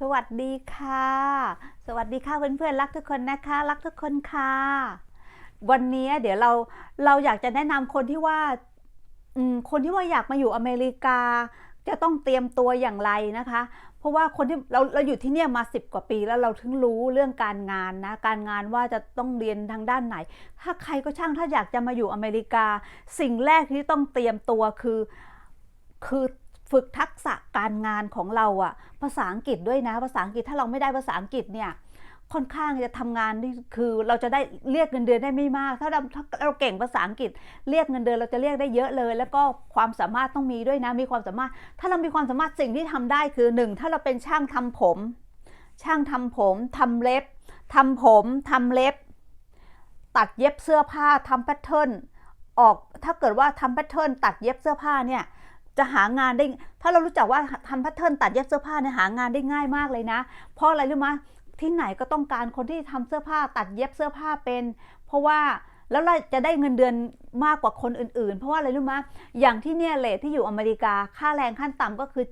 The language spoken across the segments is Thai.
สวัสดีค่ะ สวัสดีค่ะเพื่อนๆรักทุกคนนะคะ รักทุกคนค่ะ วันนี้เดี๋ยวเราเราอยากจะแนะนำคนที่ว่าคนที่ว่าอยากมาอยู่อเมริกา จะต้องเตรียมตัวอย่างไรนะคะ เพราะว่าคนที่เราเราอยู่ที่เนี่ยมา 10 กว่าปีแล้วเราถึงรู้เรื่องการงานนะ การงานว่าจะต้องเรียนทางด้านไหน ถ้าใครก็ช่างถ้าอยากจะมาอยู่อเมริกา สิ่งแรกที่ต้องเตรียมตัวคือคือ ฝึกทักษะการงานของเราอะภาษาอังกฤษด้วยนะ ภาษาอังกฤษถ้าเราไม่ได้ภาษาอังกฤษเนี่ยค่อนข้างจะทำงานนี่คือเราจะได้เรียกเงินเดือนได้ไม่มาก ถ้าเราถ้าเราเก่งภาษาอังกฤษ เรียกเงินเดือนเราจะเรียกได้เยอะเลย แล้วก็ความสามารถต้องมีด้วยนะมีความสามารถ ถ้าเรามีความสามารถสิ่งที่ทำได้คือหนึ่งถ้าเราเป็นช่างทำผม ช่างทำผมทำเล็บทำผมทำเล็บ ตัดเย็บเสื้อผ้าทำแพทเทิร์นออกถ้าเกิดว่าทำแพทเทิร์นตัดเย็บเสื้อผ้าเนี่ย จะหางานได้ ถ้าเรารู้จักว่าทำแพทเทิร์นตัดเย็บเสื้อผ้าเนี่ยหางานได้ง่ายมากเลยนะ เพราะอะไรรู้ไหมที่ไหนก็ต้องการคนที่ทำเสื้อผ้าตัดเย็บเสื้อผ้าเป็น เพราะว่าแล้วเราจะได้เงินเดือนมากกว่าคนอื่นๆ เพราะว่าอะไรรู้ไหมอย่างที่เนี่ยเลทที่อยู่อเมริกา ค่าแรงขั้นต่ำก็คือ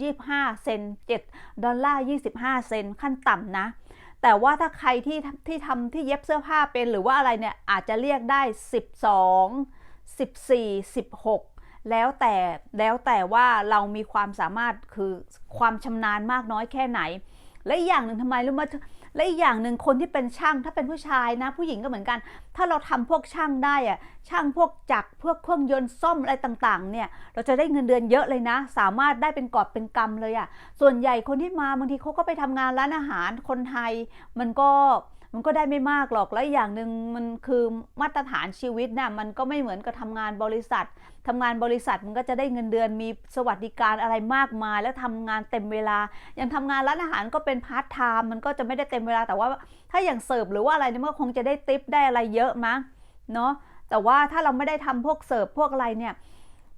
7.25 เซน7ดอลลาร์ 25 เซนขั้นต่ำนะ แต่ว่าถ้าใครที่ที่ทำที่เย็บเสื้อผ้าเป็นหรือว่าอะไรเนี่ยอาจจะเรียกได้ 12 14 16 แล้วแต่แล้วแต่ว่าเรามีความสามารถคือความชำนาญมากน้อยแค่ไหน และอีกอย่างหนึ่งทำไมรู้ไหมและอีกอย่างหนึ่งคนที่เป็นช่างถ้าเป็นผู้ชายนะ ผู้หญิงก็เหมือนกัน ถ้าเราทำพวกช่างได้อะช่างพวกจักรพวกเครื่องยนต์ซ่อมอะไรต่างๆ เนี่ย เราจะได้เงินเดือนเยอะเลยนะ สามารถได้เป็นกอบเป็นกำเลยอะส่วนใหญ่คนที่มาบางทีเขาก็ไปทำงานร้านอาหารคนไทย มันก็ มันก็ได้ไม่มากหรอก และอีกอย่างหนึ่งมันคือมาตรฐานชีวิตนะ่ะมันก็ไม่เหมือนกับทำงานบริษัททำงานบริษัทมันก็จะได้เงินเดือนมีสวัสดิการอะไรมากมาย แล้วทำงานเต็มเวลา อย่างทำงานร้านอาหารก็เป็นพาร์ทไทม์มันก็จะไม่ได้เต็มเวลาแต่ว่าถ้าอย่างเสิร์ฟหรือว่าอะไรเนี่ยมันคงจะได้ติปได้อะไรเยอะมั้งเนาะแต่ว่าถ้าเราไม่ได้ทำพวกเสิร์ฟพวกอะไรเนี่ย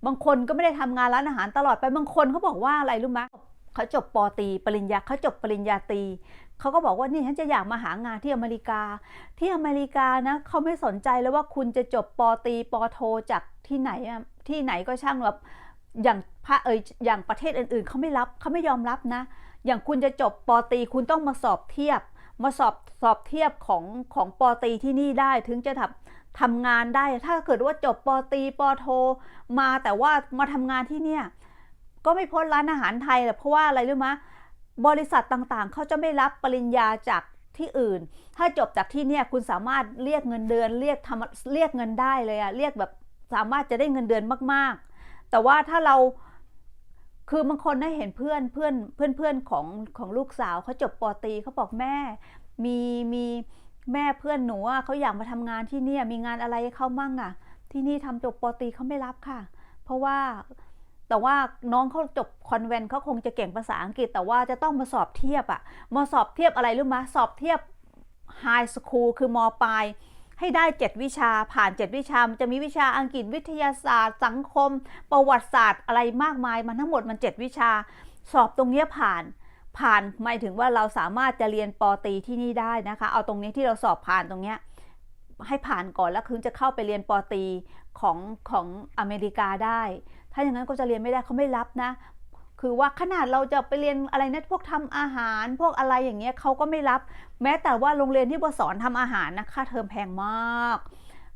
บางคนก็ไม่ได้ทำงานร้านอาหารตลอดไปบางคนเขาบอกว่าอะไรรู้ไหมเขาจบปอตีปริญญาเขาจบปริญญาตี เขาก็บอกว่านี่ฉันจะอยากมาหางานที่อเมริกา ที่อเมริกานะเขาไม่สนใจแล้วว่าคุณจะจบปอตีปอโทจากที่ไหนที่ไหนก็ช่างแบบอย่างพระเอยอย่างประเทศอื่นๆเขาไม่รับเขาไม่ยอมรับนะ อย่างคุณจะจบปอตีคุณต้องมาสอบเทียบ มาสอบสอบเทียบของของปอตีที่นี่ได้ถึงจะทำทำงานได้ ถ้าเกิดว่าจบปอตีปอโท มาแต่ว่ามาทำงานที่เนี่ยก็ไม่พ้นร้านอาหารไทยแหละเพราะว่าอะไรรู้ไหม บริษัทต่างๆ เขาจะไม่รับปริญญาจากที่อื่น ถ้าจบจากที่เนี่ยคุณสามารถเรียกเงินเดือนเรียกทำเรียกเงินได้เลยอะเรียกแบบสามารถจะได้เงินเดือนมากๆ แต่ว่าถ้าเราคือบางคนได้เห็นเพื่อนเพื่อนเพื่อนเพื่อนของของลูกสาวเขาจบปอตีเขาบอกแม่มีมีแม่เพื่อนหนูอะเขาอยากมาทำงานที่เนี่ยมีงานอะไรให้เขามั่งอะที่นี่ทำจบปอตีเขาไม่รับค่ะ เพราะว่า แต่ว่าน้องเขาจบคอนแวนเขาคงจะเก่งภาษาอังกฤษ แต่ว่าจะต้องมาสอบเทียบอะมาสอบเทียบอะไรรู้ไหมสอบเทียบไฮสคูลคือมปลายให้ได้ 7 วิชาผ่าน 7 วิชา มันจะมีวิชาอังกฤษวิทยาศาสตร์ สังคม ประวัติศาสตร์อะไรมากมาย มันทั้งหมดมัน 7 วิชา สอบตรงนี้ผ่าน ผ่านหมายถึงว่าเราสามารถจะเรียนปอตีที่นี่ได้นะคะ เอาตรงนี้ที่เราสอบผ่านตรงนี้ให้ผ่านก่อนแล้วคือจะเข้าไปเรียนปอตีของของอเมริกาได้ ถ้าอย่างนั้นก็จะเรียนไม่ได้เขาไม่รับนะ คือว่าขนาดเราจะไปเรียนอะไรนะพวกทำอาหาร พวกอะไรอย่างเงี้ยเขาก็ไม่รับ แม้แต่ว่าโรงเรียนที่บสอนทำอาหารนะค่าเทอมแพงมาก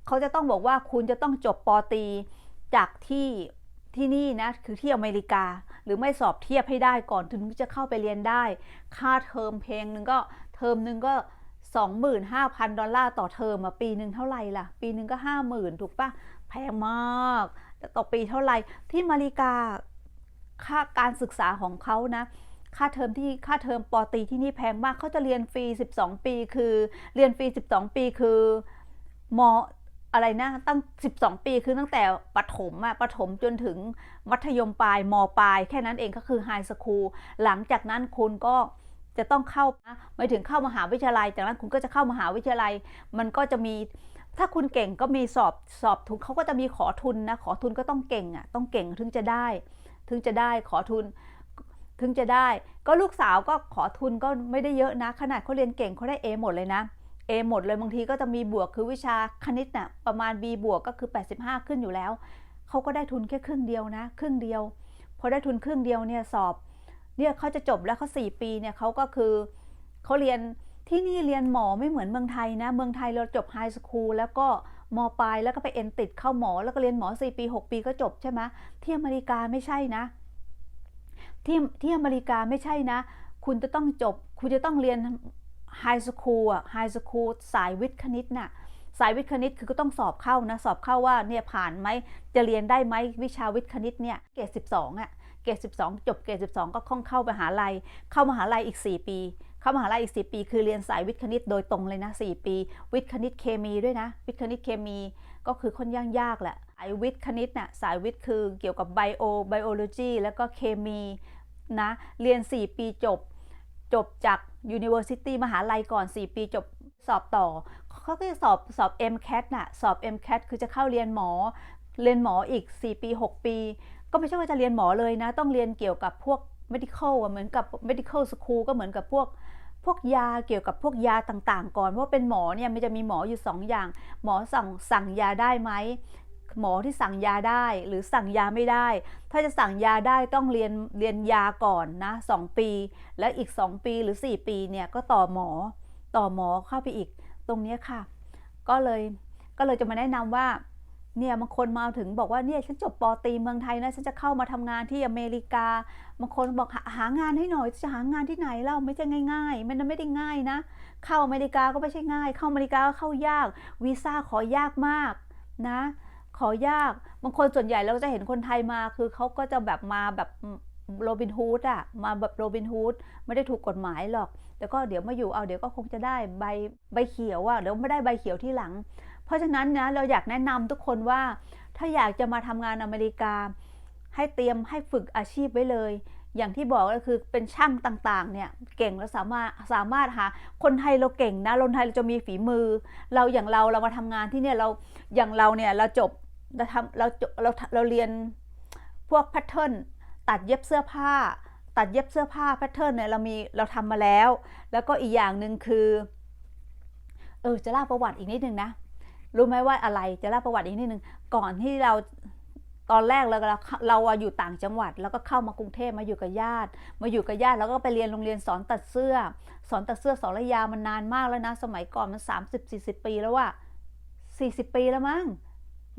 เขาจะต้องบอกว่าคุณจะต้องจบปอตรีจากที่ที่นี่นะคือที่อเมริกา หรือไม่สอบเทียบให้ได้ก่อนถึงจะเข้าไปเรียนได้ ค่าเทอมเพลงหนึ่งก็เทอมหนึ่งก็ 25,000 ดอลลาร์ต่อเทอมอะปีหนึ่งเท่าไหร่ล่ะ ปีหนึ่งก็ 50,000 ถูกปะแพงมาก ต่อปีเท่าไหร่ที่อเมริกาค่าการศึกษาของเขานะค่าเทอมที่ค่าเทอมปอตีที่นี่แพงมากเขาจะเรียนฟรี 12 ปี คือเรียนฟรี 12 ปีคือมอะไรนะตั้ง 12 ปีคือตั้งแต่ประถมอะประถมจนถึงมัธยมปลายมปลาย แค่นั้นเองก็คือไฮสคูลหลังจากนั้นคุณก็จะต้องเข้าหมายถึงเข้ามหาวิทยาลัย จากนั้นคุณก็จะเข้ามหาวิทยาลัย มันก็จะมี ถ้าคุณเก่งก็มีสอบสอบทุนเขาก็จะมีขอทุนนะขอทุนก็ต้องเก่งอะต้องเก่งถึงจะได้ ถึงจะได้ขอทุนถึงจะได้ ก็ลูกสาวก็ขอทุนก็ไม่ได้เยอะนะ ขนาดเขาเรียนเก่งเขาได้ A หมดเลยนะ A หมดเลยบางทีก็จะมีบวกคือวิชาคณิตน่ะประมาณ B บวกก็คือ 85 ขึ้นอยู่แล้วเขาก็ได้ทุนแค่ครึ่งเดียวนะครึ่งเดียวพอได้ทุนครึ่งเดียวเนี่ยสอบเนี่ยเขาจะจบแล้วเขา4ปีเนี่ยเขาก็คือเขาเรียน ที่นี่เรียนหมอไม่เหมือนเมืองไทยนะ เมืองไทยเราจบไฮสคูลแล้วก็มปลายแล้วก็ไปเอ็นติดเข้าหมอแล้วก็เรียนหมอ 4 ปี 6 ปีก็จบใช่ไหมที่อเมริกาไม่ใช่นะที่ที่อเมริกาไม่ใช่นะ คุณจะต้องจบ คุณจะต้องเรียนไฮสคูลอะไฮสคูลสายวิทย์คณิตน่ะสายวิทย์คณิตคือก็ต้องสอบเข้านะ สอบเข้าว่าเนี่ยผ่านไหมจะเรียนได้ไหมวิชาวิทย์คณิตเนี่ยเกรด12อะเกรด12 จบเกรด12 ก็คล่องเข้ามหาลัย เข้ามหาลัยอีก 4 ปี เข้ามหาลัยอีก 4 ปี คือเรียนสายวิทย์คณิตโดยตรงเลยนะ 4 ปี วิทย์คณิตเคมีด้วยนะ วิทย์คณิตเคมีก็คือค่อนข้างยากแหละไอวิทย์คณิตน่ะสายวิทย์คือเกี่ยวกับไบโอไบโอโลจีแล้วก็เคมีนะเรียน 4 ปีจบ จบจาก University มหาลัยก่อน 4 ปีจบสอบต่อเขาก็จะสอบสอบ MCAT น่ะสอบ MCAT คือจะเข้าเรียนหมอ เรียนหมออีก 4 ปี 6 ปี ก็ไม่ใช่ว่าจะเรียนหมอเลยนะ ต้องเรียนเกี่ยวกับพวก medical อะเหมือนกับ medical school ก็เหมือนกับพวกพวกยาเกี่ยวกับพวกยาต่างๆ ก่อนเพราะเป็นหมอเนี่ยมันจะมีหมออยู่2ออย่าง หมอสั่งสั่งยาได้ไหมหมอที่สั่งยาได้หรือสั่งยาไม่ได้ ถ้าจะสั่งยาได้ต้องเรียนเรียนยาก่อนนะ2ปี แล้วอีก 2 ปีหรือ 4 ปีเนี่ยก็ต่อหมอต่อหมอเข้าไปอีกตรงนี้ค่ะ ก็เลยก็เลยจะมาแนะนำว่า เนี่ยบางคนมาถึงบอกว่าเนี่ยฉันจบปอตีเมืองไทยนะฉันจะเข้ามาทำงานที่อเมริกาบางคนบอกหาหางานให้หน่อยจะหางานที่ไหนเล่าไม่ใช่ง่ายๆ มันไม่ได้ง่ายนะ เข้าอเมริกาก็ไม่ใช่ง่าย เข้าอเมริกาก็เข้ายากวีซ่าขอยากมากนะ ขอยากบางคนส่วนใหญ่เราจะเห็นคนไทยมาคือเขาก็จะแบบมาแบบโรบินฮูดอะมาแบบโรบินฮูดไม่ได้ถูกกฎหมายหรอก แต่ก็เดี๋ยวมาอยู่เอาเดี๋ยวก็คงจะได้ใบใบเขียวอะเดี๋ยวไม่ได้ใบเขียวที่หลัง เพราะฉะนั้นนะเราอยากแนะนำทุกคนว่า ถ้าอยากจะมาทำงานอเมริกา ให้เตรียมให้ฝึกอาชีพไว้เลย อย่างที่บอกก็คือเป็นช่างต่างๆเนี่ยเก่งแล้วสามารถสามารถหาคนไทยเราเก่งนะคนไทยเราจะมีฝีมือ เราอย่างเราเรามาทำงานที่เนี่ยเราอย่างเราเนี่ยเราจบเราทำเราจบเราเราเรียนพวกแพทเทิร์นตัดเย็บเสื้อผ้า ตัดเย็บเสื้อผ้าแพทเทิร์นเนี่ยเรามีเราทำมาแล้ว แล้วก็อีกอย่างหนึ่งคือเออจะเล่าประวัติอีกนิดนึงนะ รู้ไหมว่าอะไรจะเล่าประวัติอีกนิดนึงก่อนที่เราตอนแรกเราเราเราอยู่ต่างจังหวัด แล้วก็เข้ามากรุงเทพมาอยู่กับญาติ มาอยู่กับญาติแล้วก็ไปเรียนโรงเรียนสอนตัดเสื้อ สอนตัดเสื้อสอนระยามันนานมากแล้วนะ สมัยก่อนมัน 30 40 ปีแล้วว่า40 ปีแล้วมั้ง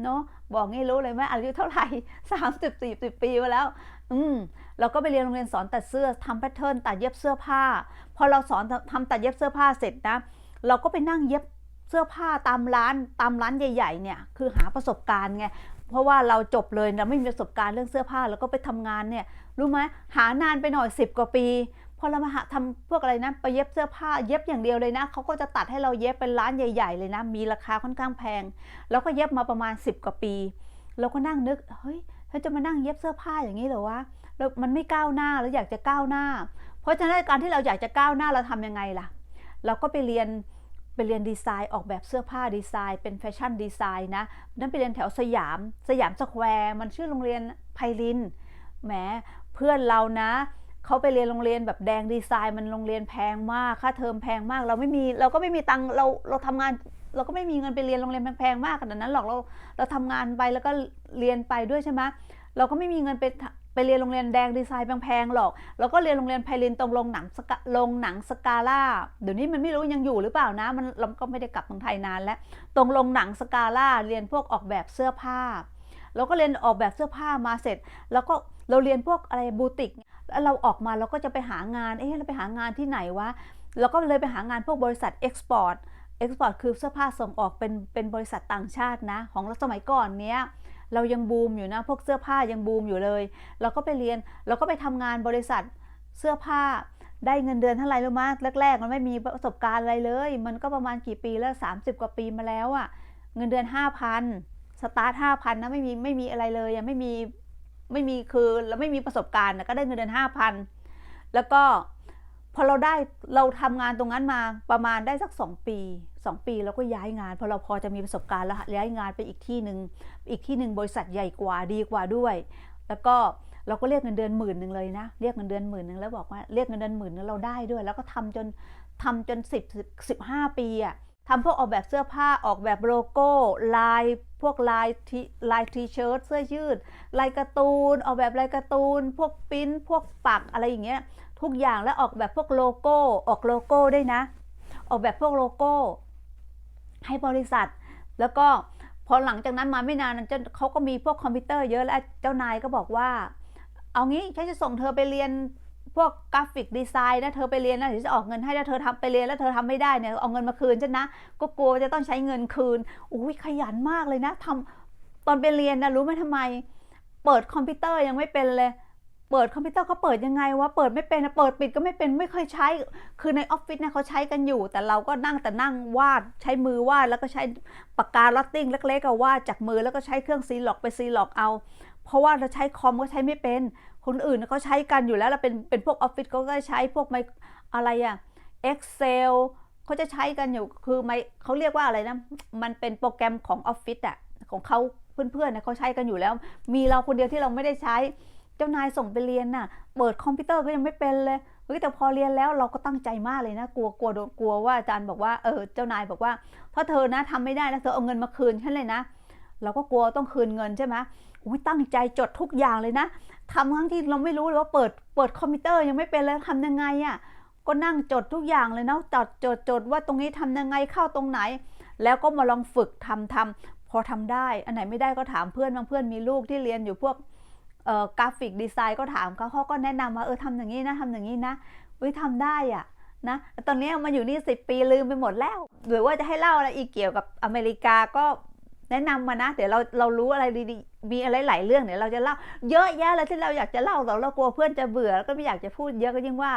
เนาะบอกงี้รู้เลยไหมอายุเท่าไหร่30 40ปีมาแล้ว อืมเราก็ไปเรียนโรงเรียนสอนตัดเสื้อทำแพทเทิร์นตัดเย็บเสื้อผ้า พอเราสอนทำตัดเย็บเสื้อผ้าเสร็จนะ เราก็ไปนั่งเย็บ สื้อผ้าตามร้านตามร้านใหญ่ๆเนี่ยคือหาประสบการณ์ไงเพราะว่าเราจบเลยเราไม่มีประสบการณ์เรื่องเสื้อผ้าแล้วก็ไปทำงานเนี่ยรู้ไหมหานานไปหน่อยสิบกว่าปีพอเรามาทำพวกอะไรนะไปเย็บเสื้อผ้าเย็บอย่างเดียวเลยนะเขาก็จะตัดให้เราเย็บเป็นร้านใหญ่ ๆ เลยนะ มีราคาค่อนข้างแพง แล้วก็เย็บมาประมาณ 10 กว่าปีเราก็นั่งนึกเฮ้ยถ้าจะมานั่งเย็บเสื้อผ้าอย่างนี้เหรอวะแล้วมันไม่ก้าวหน้าแล้วอยากจะก้าวหน้า เพราะฉะนั้นการที่เราอยากจะก้าวหน้าเราทำยังไงล่ะ เราก็ไปเรียน ไปเรียนดีไซน์ออกแบบเสื้อผ้าดีไซน์ เป็นแฟชั่นดีไซน์นะนั่นไปเรียนแถวสยาม สยามสแควร์มันชื่อโรงเรียนไพลินแหมเพื่อนเรานะเขาไปเรียนโรงเรียนแบบแดงดีไซน์ มันโรงเรียนแพงมากค่าเทอมแพงมาก เราไม่มีเราก็ไม่มีตังเราเราทำงาน เราก็ไม่มีเงินไปเรียนโรงเรียนแพงๆมากขนาดนั้นหรอกเราเราทำงานไปแล้วก็เรียนไปด้วยใช่ไหมเราก็ไม่มีเงินไป ไปเรียนโรงเรียนแดงดีไซน์แพงๆหรอกเราก็เรียนโรงเรียนไพลินตรงโรงหนังสกโรงหนังสกาล่า เดี๋ยวนี้มันไม่รู้ยังอยู่หรือเปล่านะ มันเราก็ไม่ได้กลับเมืองไทยนานแล้ว ตรงโรงหนังสกาล่าเรียนพวกออกแบบเสื้อผ้าเราก็เรียนออกแบบเสื้อผ้ามาเสร็จ แล้วก็เราเรียนพวกอะไรบูติก แล้วเราออกมาเราก็จะไปหางาน เอ๊ะเราไปหางานที่ไหนวะ เราก็เลยไปหางานพวกบริษัทเอ็กซ์พอร์ต เอ็กซ์พอร์ตคือเสื้อผ้าส่งออกเป็นเป็นบริษัทต่างชาตินะ ของสมัยก่อนเนี้ย เรายังบูมอยู่นะ พวกเสื้อผ้ายังบูมอยู่เลย เราก็ไปเรียน เราก็ไปทำงานบริษัทเสื้อผ้าได้เงินเดือนเท่าไหร่รู้มั้แรกๆ มันไม่มีประสบการณ์อะไรเลย มันก็ประมาณกี่ปีแล้ว 30 กว่าปีมาแล้วอะ่ะ เงินเดือน 5,000 สตาร์ท5,000นนะไม่มีไม่มีอะไรเลยยังไม่มีไม่มีคือเราไม่มีประสบการณ์นะก็ได้เงินเดือน 5,000 แล้วก็พอเราได้เราทำงานตรงนั้นมาประมาณได้สัก 2 ปี 2 ปีแล้วก็ย้ายงานพอเราพอจะมีประสบการณ์แล้วย้ายงานไปอีกที่หนึ่งอีกที่หนึ่งบริษัทใหญ่กว่าดีกว่าด้วย แล้วก็เราก็เรียกเงินเดือนหมื่นหนึ่งเลยนะเรียกเงินเดือนหมื่นหนึ่งแล้วบอกว่าเรียกเงินเดือนหมื่นนึงเราได้ด้วย แล้วก็ทำจนทำจนสิบสิบห้าปีอะทำพวกออกแบบเสื้อผ้าออกแบบโลโก้ ลายพวกลายทีลายทีเชิ้ตเสื้อยืด ลายการ์ตูน ออกแบบลายการ์ตูน พวกปิ้นพวกปักอะไรอย่างเงี้ยทุกอย่างแล้วออกแบบพวกโลโก้ ออกโลโก้ได้นะ ออกแบบพวกโลโก้ ให้บริษัท แล้วก็พอหลังจากนั้นมาไม่นานเจ้าเขาก็มีพวกคอมพิวเตอร์เยอะแล้วเจ้านายก็บอกว่า เอางี้ฉันจะส่งเธอไปเรียนพวกกราฟิกดีไซน์นะเธอไปเรียนนะเดี๋ยวจะออกเงินให้แล้วเธอทำไปเรียนแล้วเธอทำไม่ได้เนี่ยเอาเงินมาคืนฉันนะก็กลัวจะต้องใช้เงินคืนอุ้ยขยันมากเลยนะทำตอนไปเรียนนะรู้ไหมทำไม เปิดคอมพิวเตอร์ยังไม่เป็นเลย เปิดคอมพิวเตอร์เขาเปิดยังไงวะเปิดไม่เป็นเปิดปิดก็ไม่เป็นไม่เคยใช้ คือในออฟฟิศเนี่ยเขาใช้กันอยู่ แต่เราก็นั่งแต่นั่งวาดใช้มือวาดแล้วก็ใช้ปากกาลอตติ้งเล็กๆก็วาดจากมือแล้วก็ใช้เครื่องซีล็อกไปซีล็อกเอา เพราะว่าเราใช้คอมก็ใช้ไม่เป็น คนอื่นเขาใช้กันอยู่แล้วเราเป็นเป็นพวกออฟฟิศเขาก็ใช้พวกไมอะไรอะ Excel เขาจะใช้กันอยู่คือไมเขาเรียกว่าอะไรนะ มันเป็นโปรแกรมของออฟฟิศอะของเขาเพื่อนๆเนี่ยเขาใช้กันอยู่แล้ว มีเราคนเดียวที่เราไม่ได้ใช้ เจ้านายส่งไปเรียนน่ะ เปิดคอมพิวเตอร์ก็ยังไม่เป็นเลย เฮ้ยแต่พอเรียนแล้วเราก็ตั้งใจมากเลยนะ กลัวกลัวกลัวว่าอาจารย์บอกว่า เออ เจ้านายบอกว่าถ้าเธอนะทำไม่ได้นะเธอเอาเงินมาคืนฉันเลยนะ เราก็กลัวต้องคืนเงินใช่ไหมอุ้ยตั้งใจจดทุกอย่างเลยนะทำทั้งที่เราไม่รู้เลยว่าเปิด เปิดคอมพิวเตอร์ยังไม่เป็นเลยทำยังไงอะ่ะ ก็นั่งจดทุกอย่างเลยเนาะจดจดจดว่าตรงนี้ทำยังไงเข้าตรงไหน แล้วก็มาลองฝึกทำทำพอทำได้ อันไหนไม่ได้ก็ถามเพื่อนบางเพื่อนมีลูกที่เรียนอยู่พวก กราฟิกดีไซน์ก็ถามเขาเขาก็แนะนำว่าเออทำอย่างนี้นะทำอย่างนี้นะเฮ้ยทำได้อะนะตอนนี้มาอยู่นี่สิปีลืมไปหมดแล้ว หรือว่าจะให้เล่าอะไรอีกเกี่ยวกับอเมริกาก็แนะนำมานะ เดี๋ยวเราเรารู้อะไรดีๆมีอะไรหลายเรื่องเดี๋ยวเราจะเล่าเยอะแยะเลยที่เราอยากจะเล่าแต่เรากลัวเพื่อนจะเบื่อแล้วก็ไม่อยากจะพูดเยอะก็ยิ่งว่า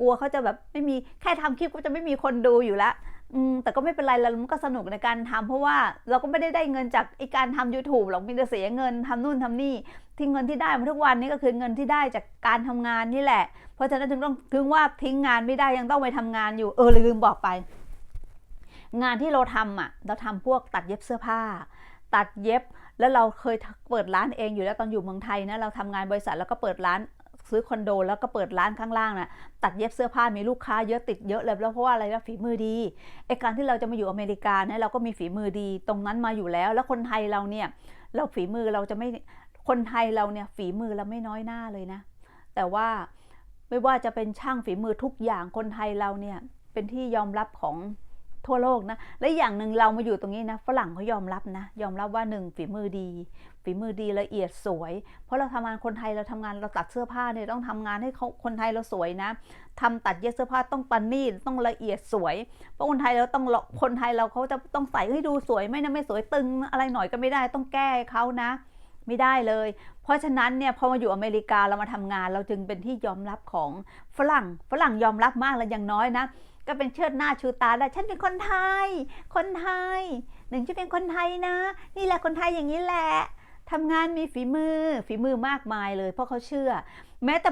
กลัวเขาจะแบบไม่มีแค่ทำคลิปก็จะไม่มีคนดูอยู่แล้ว อืมแต่ก็ไม่เป็นไรเรามันก็สนุกในการทำเพราะว่าเราก็ไม่ได้ได้เงินจากไอการทำ YouTube หรอกมีแต่เสียเงินทำนู่นทำนี่ ที่เงินที่ได้มาทุกวันนี้ก็คือเงินที่ได้จากการทำงานนี่แหละ เพราะฉะนั้นถึงต้องถึงว่าทิ้งงานไม่ได้ยังต้องไปทำงานอยู่เออลืมบอกไป งานที่เราทำอะ เราทำพวกตัดเย็บเสื้อผ้า ตัดเย็บแล้วเราเคยเปิดร้านเองอยู่แล้วตอนอยู่เมืองไทยนะเราทำงานบริษัทแล้วก็เปิดร้าน ซื้อคอนโด แล้วก็เปิดร้านข้างล่างนะตัดเย็บเสื้อผ้ามีลูกค้าเยอะติดเยอะเลยแล้วเพราะว่าอะไรนะฝีมือดีไอการที่เราจะมาอยู่อเมริกาเนี่ยเราก็มีฝีมือดีตรงนั้นมาอยู่แล้ว แล้วคนไทยเราเนี่ยเราฝีมือเราจะไม่คนไทยเราเนี่ยฝีมือเราไม่น้อยหน้าเลยนะ แต่ว่าไม่ว่าจะเป็นช่างฝีมือทุกอย่างคนไทยเราเนี่ยเป็นที่ยอมรับของ ทั่วโลกนะ และอย่างหนึ่งเรามาอยู่ตรงนี้นะฝรั่งเขายอมรับนะ ยอมรับว่าหนึ่งฝีมือดี ฝีมือดีละเอียดสวย เพราะเราทำงานคนไทยเราทำงานเราตัดเสื้อผ้าเนี่ยต้องทำงานให้เขาคนไทยเราสวยนะทำตัดเย็บเสื้อผ้าต้องประณีตต้องละเอียดสวย เพราะคนไทยเราต้องคนไทยเราเขาจะต้องใส่ให้ดูสวยไม่นะไม่สวยตึงอะไรหน่อยก็ไม่ได้ต้องแก้เขานะไม่ได้เลย เพราะฉะนั้นเนี่ยพอมาอยู่อเมริกาเรามาทำงาน เราจึงเป็นที่ยอมรับของฝรั่ง ฝรั่งยอมรับมากแล้วอย่างน้อยนะ ก็เป็นเชิดหน้าชูตาได้ฉันเป็นคนไทย คนไทย หนึ่งจะเป็นคนไทยนะ นี่แหละคนไทยอย่างนี้แหละทำงานมีฝีมือฝีมือมากมายเลย เพราะเขาเชื่อ แม้แต่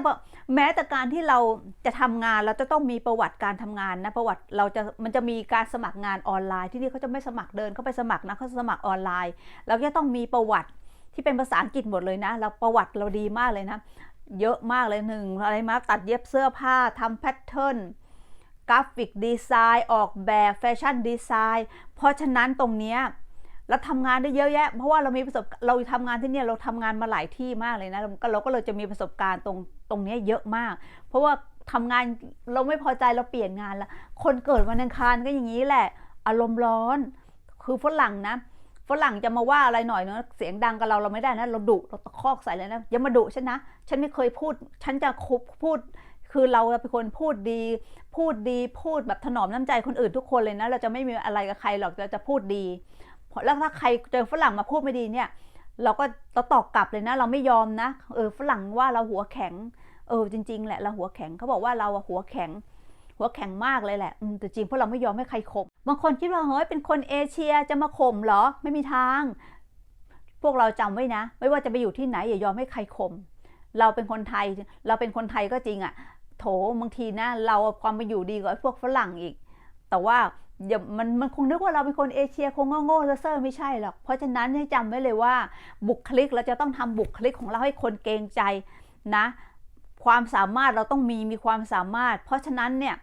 แม้แต่การที่เราจะทำงานเราจะต้องมีประวัติการทำงานนะประวัติเราจะมันจะมีการสมัครงานออนไลน์ที่นี่เขาจะไม่สมัครเดินเข้าไปสมัครนะเขาสมัครออนไลน์ เราจะต้องมีประวัติที่เป็นภาษาอังกฤษหมดเลยนะ เราประวัติเราดีมากเลยนะ เยอะมากเลยหนึ่งอะไรมาตัดเย็บเสื้อผ้าทำแพทเทิร์น กราฟิกดีไซน์ออกแบบแฟชั่นดีไซน์เพราะฉะนั้นตรงเนี้ยเราทำงานได้เยอะแยะ เพราะว่าเรามีประสบเราทำงานที่เนี่ยเราทำงานมาหลายที่มากเลยนะเราเราก็เลยจะมีประสบการณ์ตรงตรงนี้เยอะมาก เพราะว่าทำงานเราไม่พอใจเราเปลี่ยนงานล้วคนเกิดวันอังคารก็อย่างนี้แหละ อารมณ์ร้อน คือฝรั่งนะฝรั่งจะมาว่าอะไรหน่อยเนาะเสียงดังกับเราเราไม่ได้นะ เราดุเราตะคอกใส่เลยนะอย่ามาดุฉันนะ ฉันไม่เคยพูด ฉันจะคุบพูด คือเราเป็นคนพูดดี พูดดีพูดแบบถนอมน้ำใจคนอื่นทุกคนเลยนะ เราจะไม่มีอะไรกับใครหรอกเราจะพูดดีแล้วถ้าใครเจอฝรั่งมาพูดไม่ดีเนี่ย เราก็เราตอบกลับเลยนะ เราไม่ยอมนะเออฝรั่งว่าเราหัวแข็ง เออจริง ๆ แหละเราหัวแข็งเขาบอกว่าเราหัวแข็ง หัวแข็งมากเลยแหละแต่จริงเพราะเราไม่ยอมให้ใครข่มบางคนคิดว่าเฮ้ยเป็นคนเอเชียจะมาข่มเหรอไม่มีทาง พวกเราจำไว้นะ ไม่ว่าจะไปอยู่ที่ไหนอย่ายอมให้ใครข่มเราเป็นคนไทย เราเป็นคนไทยก็จริงอะ่ะ โถบางทีนะเราความไปอยู่ดีกว่าพวกฝรั่งอีก แต่ว่าอย่ามันมันคงนึกว่าเราเป็นคนเอเชียคงโง่ๆเซ่อไม่ใช่หรอกเพราะฉะนั้นให้จำไว้เลยว่าบุคลิกเราจะต้องทำบุคลิกของเราให้คนเกรงใจนะ ความสามารถเราต้องมีมีความสามารถ เพราะฉะนั้นเนี่ย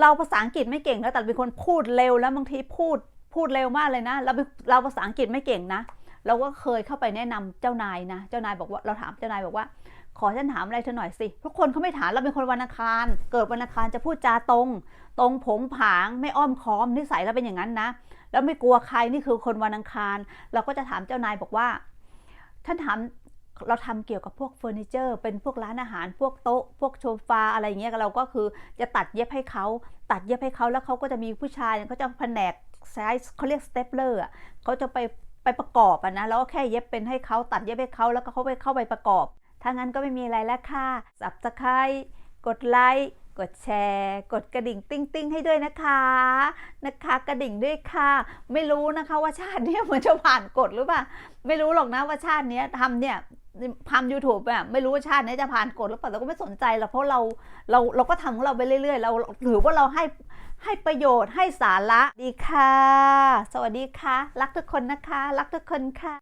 เราภาษาอังกฤษไม่เก่งแล้วแต่เป็นคนพูดเร็วแล้วบางทีพูดพูดเร็วมากเลยนะเราเป็นเราภาษาอังกฤษไม่เก่งนะ เราก็เคยเข้าไปแนะนำเจ้านายนะ เจ้านายบอกว่าเราถามเจ้านายบอกว่า อฉันถามอะไรเธอหน่อยสิทุกคนเขาไม่ถามเราเป็นคนวันอังคาร เกิดวันอังคารจะพูดจาตรง ตรงผงผางไม่อ้อมค้อมนิสัยเราเป็นอย่างนั้นนะ แล้วไม่กลัวใครนี่คือคนวันอังคาร เราก็จะถามเจ้านายบอกว่าท่านถามเราทำเกี่ยวกับพวกเฟอร์นิเจอร์ เป็นพวกร้านอาหาร พวกโต๊ะ พวกโซฟาอะไรเงี้ยเราก็คือจะตัดเย็บให้เขา ตัดเย็บให้เขาแล้วเขาก็จะมีผู้ชายเขาจะแผนกไซส์เขาเรียกสเตปเลอร์เขาจะไปไปประกอบอะนะแล้วก็แค่เย็บเป็นให้เขาตัดเย็บให้เขาแล้วก็เขาไปเข้าไปประกอบ ถ้างั้นก็ไม่มีอะไรแล้วค่ะสับสไครกดไลค์ กดแชร์ กดกระดิ่งติ้งติ้งให้ด้วยนะคะ นะคะ กระดิ่งด้วยค่ะ ไม่รู้นะคะว่าชาติเนี้ยมือนจะผ่านกฎหรือเปล่า ไม่รู้หรอกนะว่าชาติเนี้ยทำเนี่ยทำยูทูบอะไม่รู้ว่าชาตินี้จะผ่านกฎหรือเปล่าเราก็ไม่สนใจหรอกเพราะเราเราเราก็ทำของเราไปเรื่อย ๆ เราถือว่าเราให้ให้ประโยชน์ให้สาระดีค่ะ สวัสดีค่ะ รักทุกคนนะคะ รักทุกคนค่ะ